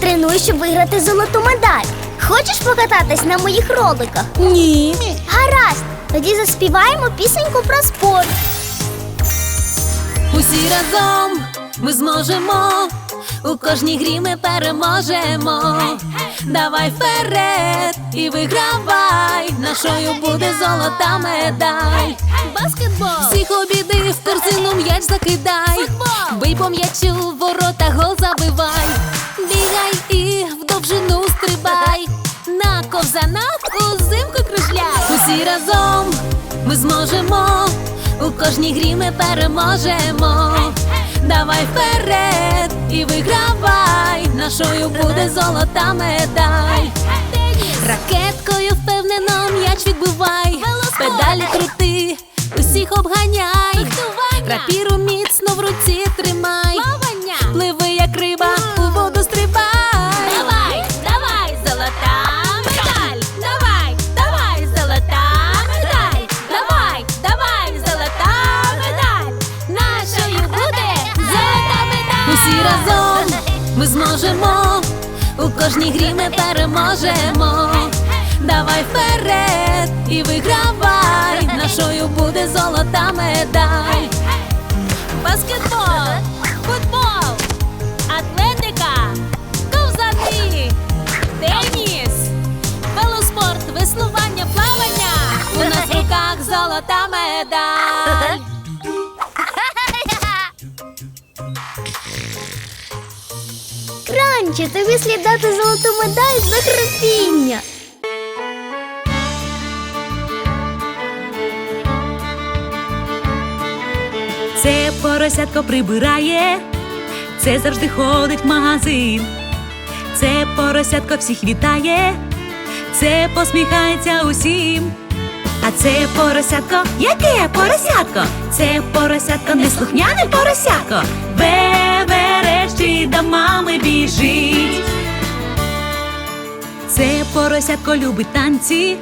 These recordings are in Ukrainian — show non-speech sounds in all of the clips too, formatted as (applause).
тренуюсь, щоб виграти золоту медаль. Хочеш покататись на моїх роликах? Ні. Гаразд, тоді заспіваємо пісеньку про спорт. Усі разом ми зможемо. У кожній грі ми переможемо. Давай вперед і вигравай. Нашою буде золота медаль. Баскетбол! Всіх обіди в корзину м'яч закидай. Бий по м'ячу, ворота гол забивай. Бігай і в довжину стрибай. На ковзанах узимку кружляй. Усі разом ми зможемо. У кожній грі ми переможемо. Давай вперед і вигравай. Нашою буде золота медаль. Ракеткою впевнено м'яч відбивай. Педалі крути, усіх обганяй. Рапіру міцно в руці кожній грі ми переможемо. Давай вперед і вигравай. Нашою буде золота медаль. Баскетбол, футбол, Атлетика, ковзани, теніс, велоспорт, веслування, плавання. У нас в руках золота медаль. (laughs) Кранче, тобі слід дати золоту медаль за терпіння. Це поросятко прибирає, це завжди ходить в магазин. Це поросятко всіх вітає, це посміхається усім. А це поросятко, яке поросятко? Це поросятко, неслухняне поросятко. Веверещі до мами біжить. Це поросятко любить танці,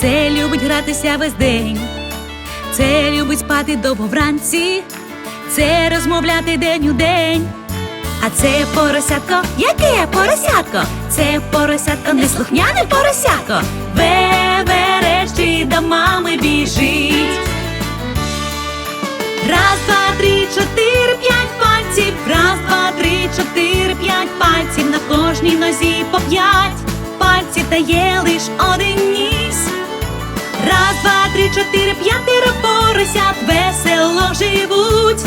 це любить гратися весь день. Це любить спати довго вранці, це розмовляти день у день. А це поросятко, яке поросятко? Це поросятко, неслухняне поросятко. Веверещі до мами біжить. Раз, два, три, чотири, п'ять пальців. Раз, два, три, чотири, п'ять пальців. На кожній нозі по п'ять пальців та є лиш один ніс. Раз, два, три, чотири, п'ятеро поросят весело живуть.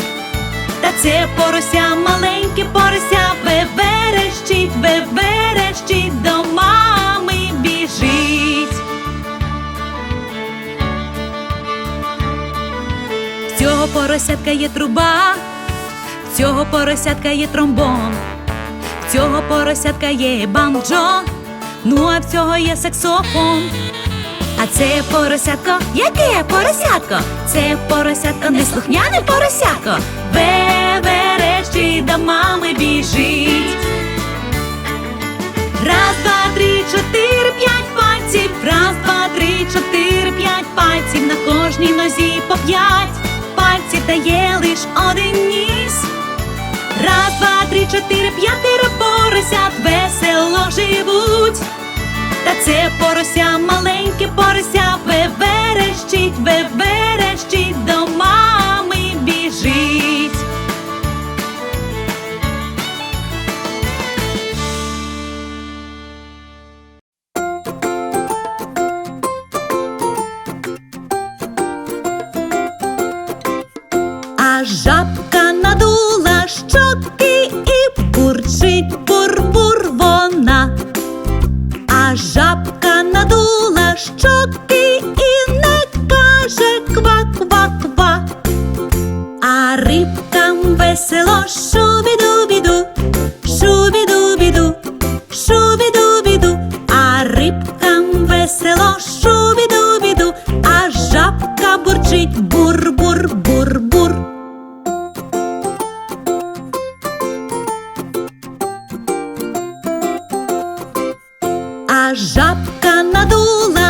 Та це порося, маленьке порося, веверещить, веверещить, поросятка є труба, в цього поросятка є тромбон, в цього поросятка є банджо, ну а в цього є саксофон. А це поросятко, яке поросятко? Це поросятко, неслухняне поросятко. Веверещі до мами біжить. Раз, два, три, чотири, п'ять пальців. Раз, два, три, чотири, п'ять пальців. На кожній нозі по п'ять дає лиш один ніс. Раз, два, три, чотири, п'ятеро поросят весело живуть. Та це порося, маленьке порося, веверещить, веверещить, до мами біжить.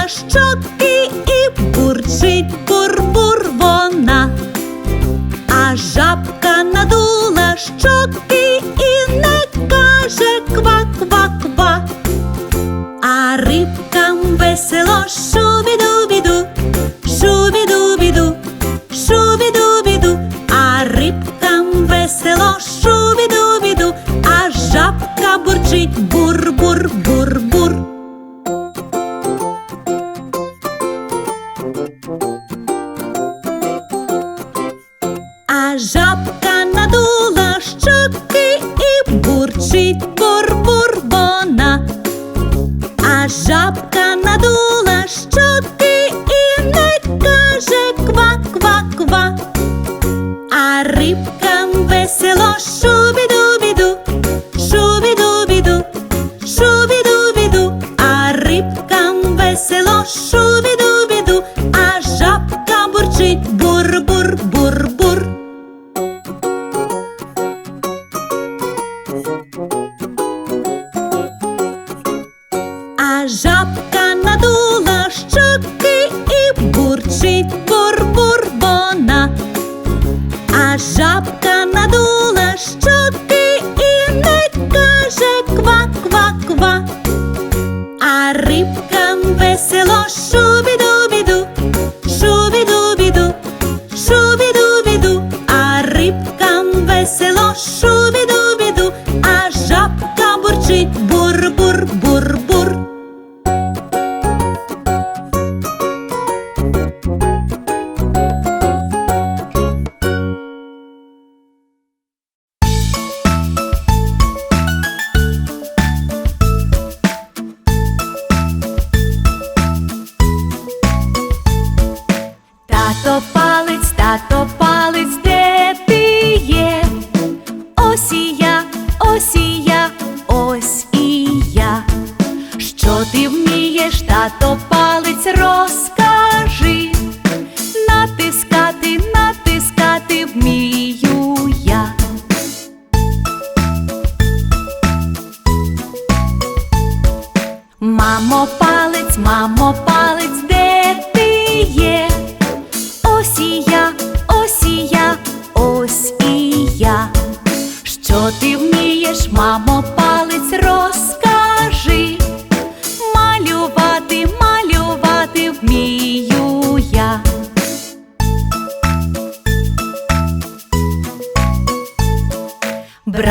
Jeszcze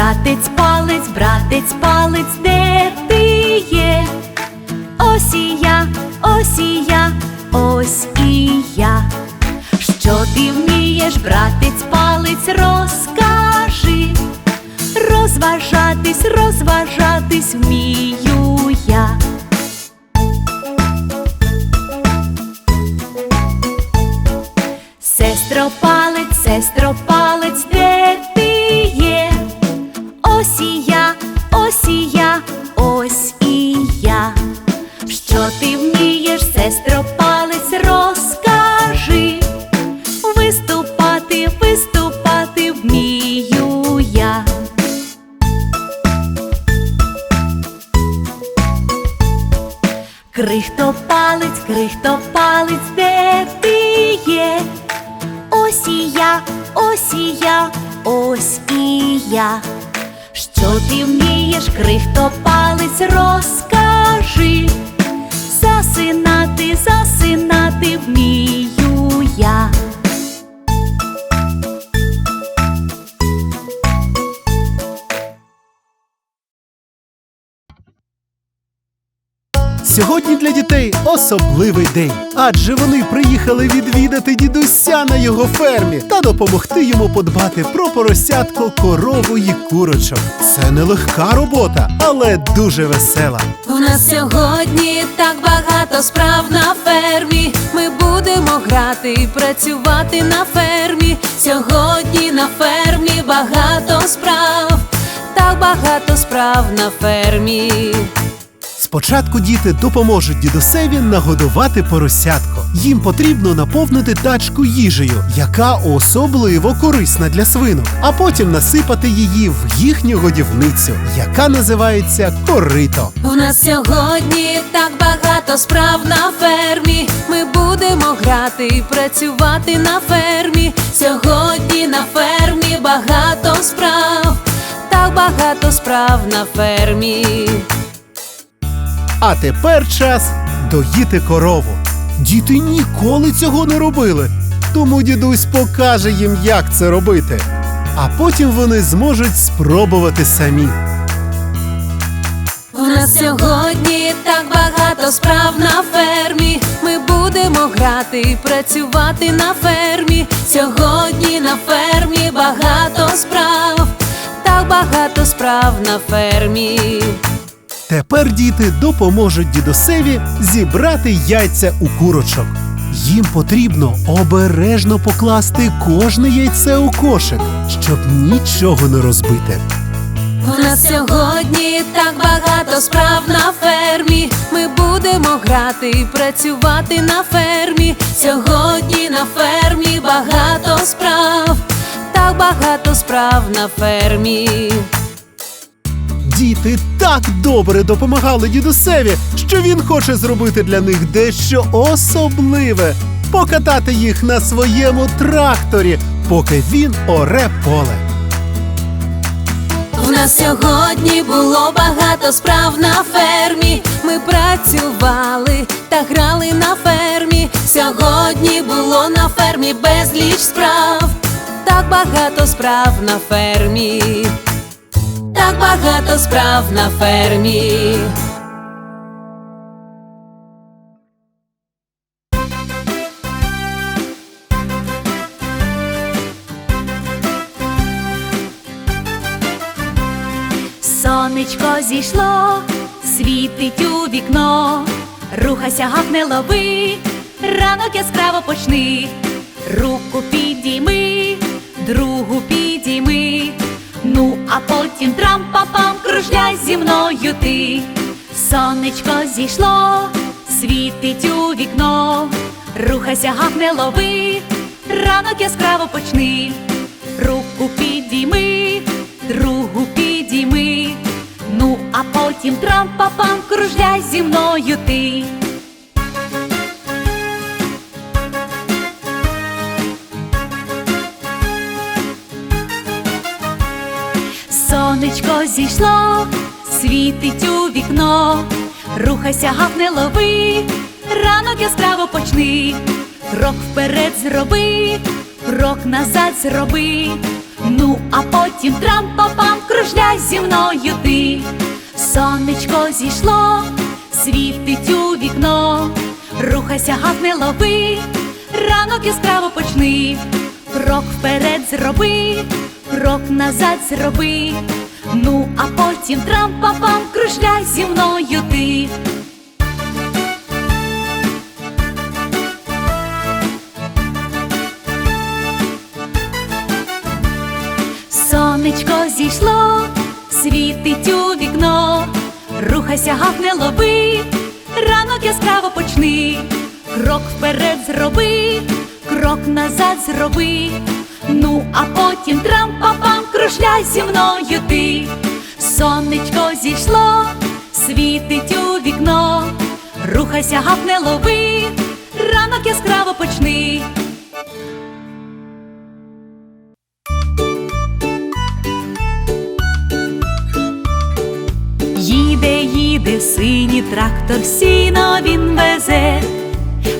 Братець палець, братець палець, де ти є? Ось і я, ось і я, ось і я. Що ти вмієш, братець палець, розкажи. Розважатись, розважатись вмію я. Сьогодні для дітей особливий день, адже вони приїхали відвідати дідуся на його фермі та допомогти йому подбати про поросятко, корову і курочок. Це нелегка робота, але дуже весела. У нас сьогодні так багато справ на фермі. Ми будемо грати і працювати на фермі. Сьогодні на фермі багато справ, так багато справ на фермі. Спочатку діти допоможуть дідусеві нагодувати поросятко. Їм потрібно наповнити тачку їжею, яка особливо корисна для свинок, а потім насипати її в їхню годівницю, яка називається корито. У нас сьогодні так багато справ на фермі. Ми будемо грати і працювати на фермі. Сьогодні на фермі багато справ, так багато справ на фермі. А тепер час доїти корову. Діти ніколи цього не робили, тому дідусь покаже їм, як це робити. А потім вони зможуть спробувати самі. У нас сьогодні так багато справ на фермі. Ми будемо грати і працювати на фермі. Сьогодні на фермі багато справ, так багато справ на фермі. Тепер діти допоможуть дідусеві зібрати яйця у курочок. Їм потрібно обережно покласти кожне яйце у кошик, щоб нічого не розбити. У нас сьогодні так багато справ на фермі. Ми будемо грати і працювати на фермі. Сьогодні на фермі багато справ, так багато справ на фермі. Діти так добре допомагали дідусеві, що він хоче зробити для них дещо особливе покатати їх на своєму тракторі, поки він оре поле. У нас сьогодні було багато справ на фермі. Ми працювали та грали на фермі. Сьогодні було на фермі безліч справ. Так багато справ на фермі. Так багато справ на фермі. Сонечко зійшло, світить у вікно, рухайся, гав не лови, ранок яскраво почни, руку підійми, другу підійми, а потім трам-па-пам кружляй зі мною ти. Сонечко зійшло, світить у вікно, рухайся, гав не лови, ранок яскраво почни, руку підійми, другу підійми. Ну, а потім трам-па-пам кружляй зі мною ти. Сонечко зійшло, світить у вікно, рухайся, гав не лови, ранок яскраво почни, крок вперед зроби, крок назад зроби. Ну, а потім трам-па-пам кружляй зі мною ти. Сонечко зійшло, світить у вікно, рухайся, гав не лови, ранок яскраво почни, крок вперед зроби, крок назад зроби. Ну, а потім трам-па-пам кружляй зі мною ти. Сонечко зійшло, світить у вікно, рухайся, гав не лови, ранок яскраво почни, крок вперед зроби, крок назад зроби. Ну, а потім трам-па-пам кружляй зі мною ти. Сонечко зійшло, світить у вікно, рухайся, гав не лови, ранок яскраво почни. Їде, їде синій трактор, сіно він везе,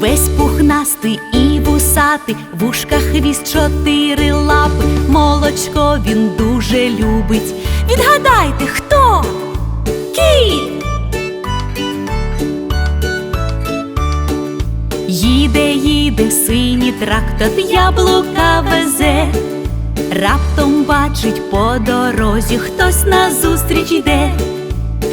Весь пухнастий і вусатий, в ушках хвіст чотири лапи, молочко він дуже любить. Відгадайте, хто? Кінь! Їде, їде синій трактор, яблука везе. Раптом бачить по дорозі, хтось назустріч йде.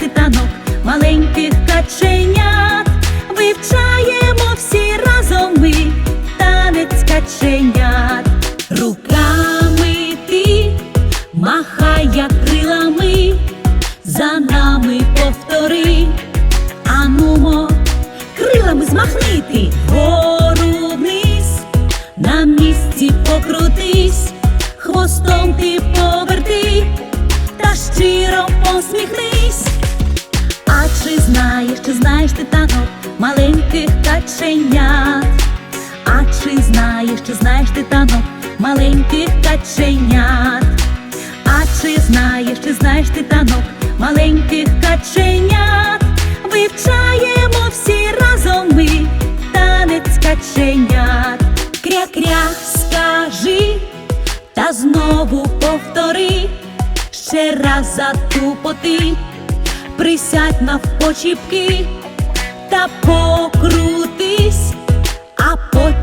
Чи знаєш ти маленьких каченят? Знаєш, чи знаєш ти танок маленьких каченят? А чи знаєш, чи знаєш ти танок маленьких каченят? Вивчаємо всі разом ми танець каченят. Кря-кря, скажи, та знову повтори, ще раз затупоти, присядь навпочіпки та покрутись,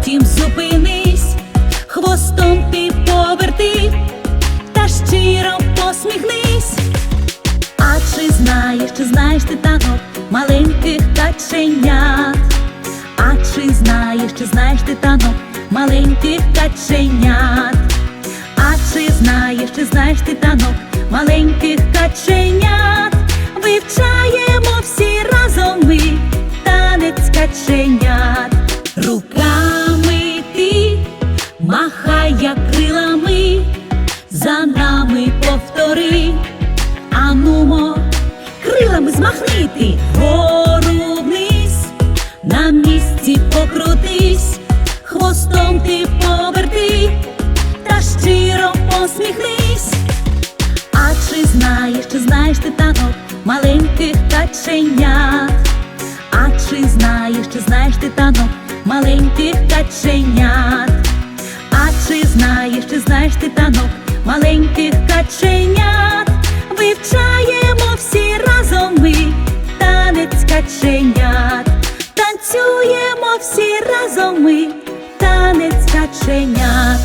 потім зупинись, хвостом ти поверти та щиро посміхнись. А чи знаєш, чи знаєш ти танок маленьких каченят? А чи знаєш, чи знаєш ти танок маленьких каченят? А чи знаєш, чи знаєш ти танок маленьких каченят? Вивчаємо всі разом ми танець каченят. На місці покрутись, хвостом ти поверти, та щиро посміхнись. А чи знаєш, чи знаєш ти танок маленьких каченят? А чи знаєш, чи знаєш ти танок маленьких каченят? А чи знаєш, чи знаєш ти танок маленьких каченят? Вивчаємо всі разом ми танець каченят. Всі разом ми танець каченят.